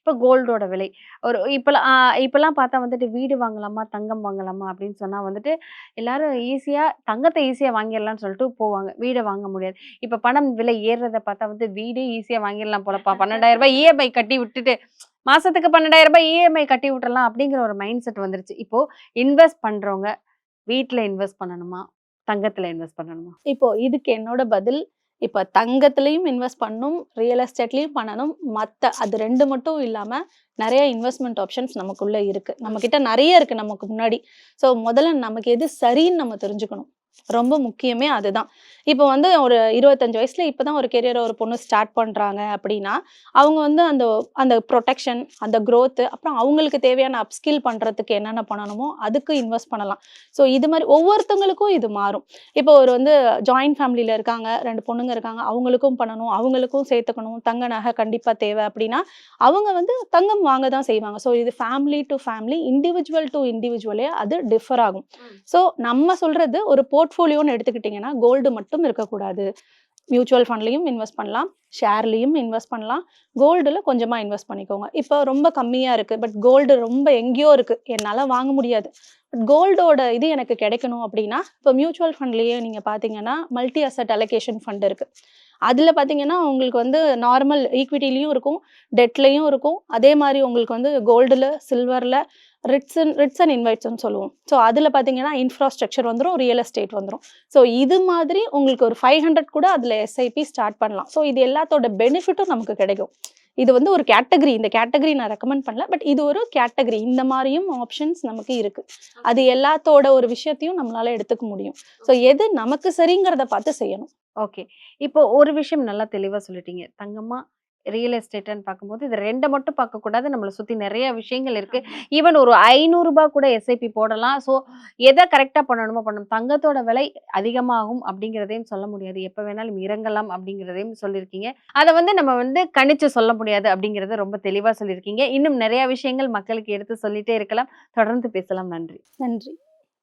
இப்போ கோல்டோட விலை. ஒரு இப்போலாம் இப்போலாம் பார்த்தா வந்துட்டு வீடு வாங்கலாமா தங்கம் வாங்கலாமா அப்படின்னு சொன்னா வந்துட்டு எல்லாரும் ஈஸியா தங்கத்தை ஈஸியா வாங்கிடலாம்னு சொல்லிட்டு போவாங்க. வீடை வாங்க முடியாது. இப்போ பணம் விலை ஏறுறதை பார்த்தா வந்து வீடே ஈஸியா வாங்கிடலாம் போலப்பா. பன்னெண்டாயிரம் ரூபாய் இஎம்ஐ கட்டி விட்டுட்டு மாசத்துக்கு பன்னெண்டாயிரம் ரூபாய் இஎம்ஐ கட்டி விட்டுறலாம் அப்படிங்கிற ஒரு மைண்ட் செட் வந்துருச்சு. இப்போ இன்வெஸ்ட் பண்றவங்க வீட்டில் இன்வெஸ்ட் பண்ணணுமா? தங்கத்துல இன்வெஸ்ட் பண்ணணுமா? இப்போ இதுக்கு என்னோட பதில் இப்போ தங்கத்துலேயும் இன்வெஸ்ட் பண்ணணும் ரியல் எஸ்டேட்லேயும் பண்ணணும். மற்ற அது ரெண்டு மட்டும் இல்லாமல் நிறைய இன்வெஸ்ட்மெண்ட் ஆப்ஷன்ஸ் நமக்குள்ளே இருக்குது நம்மக்கிட்ட நிறைய இருக்குது நமக்கு முன்னாடி. ஸோ முதல்ல நமக்கு எது சரின்னு நம்ம தெரிஞ்சுக்கணும். ரொம்ப முக்கியமே அதுதான். இப்போ வந்து ஒரு இருபத்தஞ்சு வயசுல இப்பதான் ஒரு கெரியரை ஒரு பொண்ணு ஸ்டார்ட் பண்றாங்க அப்படின்னா அவங்க வந்து அந்த அந்த ப்ரொடெக்ஷன் அந்த growth அப்புறம் அவங்களுக்கு தேவையான அப்ஸ்கில் பண்றதுக்கு என்னென்ன பண்ணணுமோ அதுக்கு இன்வெஸ்ட் பண்ணலாம். ஸோ இது மாதிரி ஒவ்வொருத்தவங்களுக்கும் இது மாறும். இப்போ ஒரு வந்து ஜாயிண்ட் ஃபேமிலியில் இருக்காங்க ரெண்டு பொண்ணுங்க இருக்காங்க அவங்களுக்கும் பண்ணணும் அவங்களுக்கும் சேர்த்துக்கணும் தங்க நகை கண்டிப்பாக தேவை அப்படின்னா அவங்க வந்து தங்கம் வாங்க தான் செய்வாங்க. ஸோ இது family to family individual to இண்டிவிஜுவலே அது டிஃபர் ஆகும். ஸோ நம்ம சொல்றது ஒரு போர்ட்ஃபோலியோன்னு எடுத்துக்கிட்டிங்கன்னா கோல்டு மட்டும் இருக்கக்கூடாது. மியூச்சுவல் ஃபண்ட்லையும் இன்வெஸ்ட் பண்ணலாம் ஷேர்லேயும் இன்வெஸ்ட் பண்ணலாம். கோல்டில் கொஞ்சமாக இன்வெஸ்ட் பண்ணிக்கோங்க. இப்போ ரொம்ப கம்மியாக இருக்குது பட் கோல்டு ரொம்ப எங்கேயோ இருக்குது என்னால் வாங்க முடியாது. பட் கோல்டோட இது எனக்கு கிடைக்கணும் அப்படின்னா இப்போ மியூச்சுவல் ஃபண்ட்லேயே நீங்கள் பார்த்தீங்கன்னா மல்டி அசட் அலோகேஷன் ஃபண்ட் இருக்குது அதில் பார்த்தீங்கன்னா உங்களுக்கு வந்து நார்மல் ஈக்விட்டிலையும் இருக்கும் டெட்லையும் இருக்கும். அதே மாதிரி உங்களுக்கு வந்து கோல்டில் சில்வரில் ரிட்ஸ் அண்ட் ரிட்ஸ் அண்ட் இன்வைட்ஸ்னு சொல்லுவோம். ஸோ அதில் பார்த்தீங்கன்னா இன்ஃப்ராஸ்ட்ரக்சர் வந்துடும் ரியல் எஸ்டேட் வந்துடும் ஸோ இது மாதிரி உங்களுக்கு ஒரு ஃபைவ் ஹண்ட்ரட் கூட அதில் எஸ்ஐபி ஸ்டார்ட் பண்ணலாம். ஸோ இது எல்லாத்தோட பெனிஃபிட்டும் நமக்கு கிடைக்கும். இது வந்து ஒரு கேட்டகரி இந்த கேட்டகரி நான் ரெக்கமெண்ட் பண்ணல பட் இது ஒரு கேட்டகரி இந்த மாதிரியும் ஆப்ஷன்ஸ் நமக்கு இருக்கு. அது எல்லாத்தோட ஒரு விஷயத்தையும் நம்மளால எடுத்துக்க முடியும். ஸோ எது நமக்கு சரிங்கிறத பார்த்து செய்யணும். ஓகே இப்போ ஒரு விஷயம் நல்லா தெளிவா சொல்லிட்டீங்க. தங்கமா ரியல் எஸ்டேட்னு பார்க்கும்போது இது ரெண்டை மட்டும் பார்க்கக்கூடாது நம்மளை சுற்றி நிறைய விஷயங்கள் இருக்கு. ஈவன் ஒரு ஐநூறுரூபா கூட எஸ்ஐபி போடலாம். ஸோ எதை கரெக்டாக பண்ணணுமோ பண்ணணும். தங்கத்தோட விலை அதிகமாகும் அப்படிங்கிறதையும் சொல்ல முடியாது. எப்போ வேணாலும் இறங்கலாம் அப்படிங்கிறதையும் சொல்லியிருக்கீங்க. அதை வந்து நம்ம வந்து கணிச்சு சொல்ல முடியாது அப்படிங்கிறத ரொம்ப தெளிவாக சொல்லியிருக்கீங்க. இன்னும் நிறைய விஷயங்கள் மக்களுக்கு எடுத்து சொல்லிட்டே இருக்கலாம். தொடர்ந்து பேசலாம். நன்றி. நன்றி.